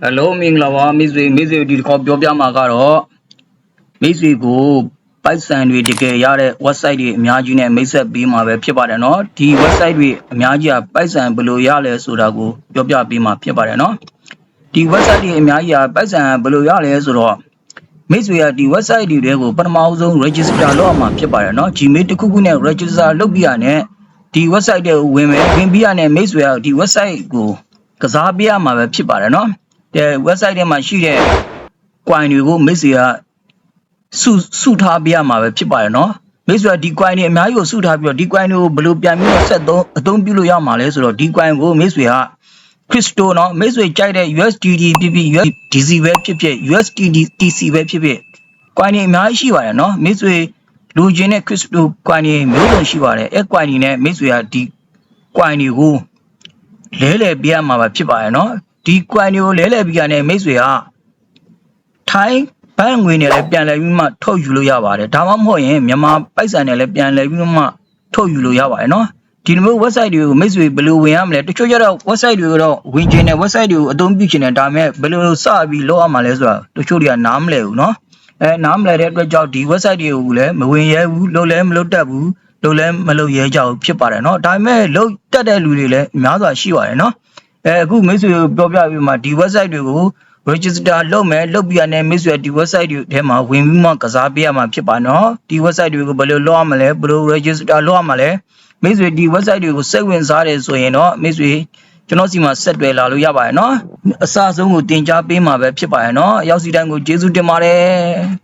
ဟယ်လိုမင်္ဂလာပါမိတ်ဆွေမိတ်ဆွေဒီတစ်ခေါက်ပြောပြမှာကတော့မိတ်ဆွေကိုပိုက်ဆံတွေတကယ်ရတဲ့ website တွေအများကြီးနဲ့မိတ်ဆက်ပေးမှာပဲဖြစ်ပါတယ်เนาะဒီ website တွေအများကြီးကပိုက်ဆံဘယ်လိုရလဲဆိုတာကိုပြောပြပေးမှာဖြစ်ပါတယ်เนาะဒီ website တွေအများကြီးကပိုက်ဆံဘယ်လိုရလဲဆိုတော့မိတ်ဆွေကဒီ website တွေတဲကိုပထမအဆုံး register လုပ်အောင်မှာဖြစ်ပါတယ်เนาะ Gmail တစ်ခုခုနဲ့ register လုပ်ပြီးရတဲ့ဒီ website တွေကိုဝင်မယ်ဝင်ပြီးရတဲ့မိတ်ဆွေကဒီ website ကိုကစားပေးရမှာပဲဖြစ်ပါတယ်เนาะ တဲ့ website ထဲမှာရှိတဲ့ coin တွေကိုမိတ်ဆွေကစုစုထားပေးရမှာပဲဖြစ်ပါတယ်နော်မိတ်ဆွေကဒီ coin တွေအများကြီးကိုစုထားပြီးတော့ဒီ coin တွေကိုဘယ်လိုပြန်ပြီးတော့ဆက်သုံးအသုံးပြုလို့ရမှာလဲဆိုတော့ဒီ coin ကိုမိတ်ဆွေက crypto နော်မိတ်ဆွေကြိုက်တဲ့ USDT ဖြစ်ဖြစ် USDC ပဲဖြစ်ဖြစ် USDTC ပဲဖြစ်ဖြစ် coin တွေအများကြီးရှိပါတယ်နော်မိတ်ဆွေလူချင်းတဲ့ crypto coin တွေမျိုးစုံရှိပါတယ်အဲ coin တွေနဲ့မိတ်ဆွေကဒီ coin တွေကိုလဲလှယ်ပြရမှာပဲဖြစ်ပါတယ်နော် ဒီ coin တွေကိုလဲလှယ်ပြရတဲ့မိတ်ဆွေကထိုင်းဘဏ်ငွေနဲ့လည်းပြန်လဲပြီးမှထုတ်ယူလို့ရပါတယ်ဒါမှမဟုတ်ရင်မြန်မာပိုက်ဆံနဲ့လည်းပြန်လဲပြီးမှထုတ်ယူလို့ရပါတယ်နော်ဒီလိုမျိုး website တွေကိုမိတ်ဆွေဘယ်လိုဝင်ရမလဲတချို့ကျတော့ website တွေကတော့ဝင်ကျင်တဲ့ website တွေကိုအသုံးပြုချင်တယ်ဒါပေမဲ့ဘယ်လိုစပြီးလုပ်ရမှာလဲဆိုတာတချို့တွေကနားမလည်ဘူးနော်အဲနားမလည်တဲ့အတွက်ကြောင့်ဒီ website တွေကိုလည်းမဝင်ရဲဘူးလုပ်လည်းမလုပ်တတ်ဘူးလုပ်လည်းမလုပ်ရဲကြဘူးဖြစ်ပါတယ်နော်ဒါပေမဲ့လုပ်တတ်တဲ့လူတွေလည်းအများစွာရှိပါတယ်နော် အဲအခုမိတ်ဆွေကိုပြောပြပြီးမှဒီ website တွေကို register လုပ်မယ်လုပ်ပြီးရတဲ့မိတ်ဆွေဒီ website တွေထဲမှာဝင်ပြီးမှကစားပေးရမှာဖြစ်ပါနော်ဒီ website တွေကိုဘယ်လိုလုပ်ရမလဲဘယ်လို register လုပ်ရမလဲမိတ်ဆွေဒီ website တွေကိုစိတ်ဝင်စားတယ်ဆိုရင်တော့မိတ်ဆွေကျွန်တော်စီမှာဆက်တွယ်လာလို့ရပါတယ်နော်အစအဆုံးကိုတင် जा ပေးမှာပဲဖြစ်ပါရဲ့နော်အရောက်စီတိုင်းကိုကျေးဇူးတင်ပါတယ်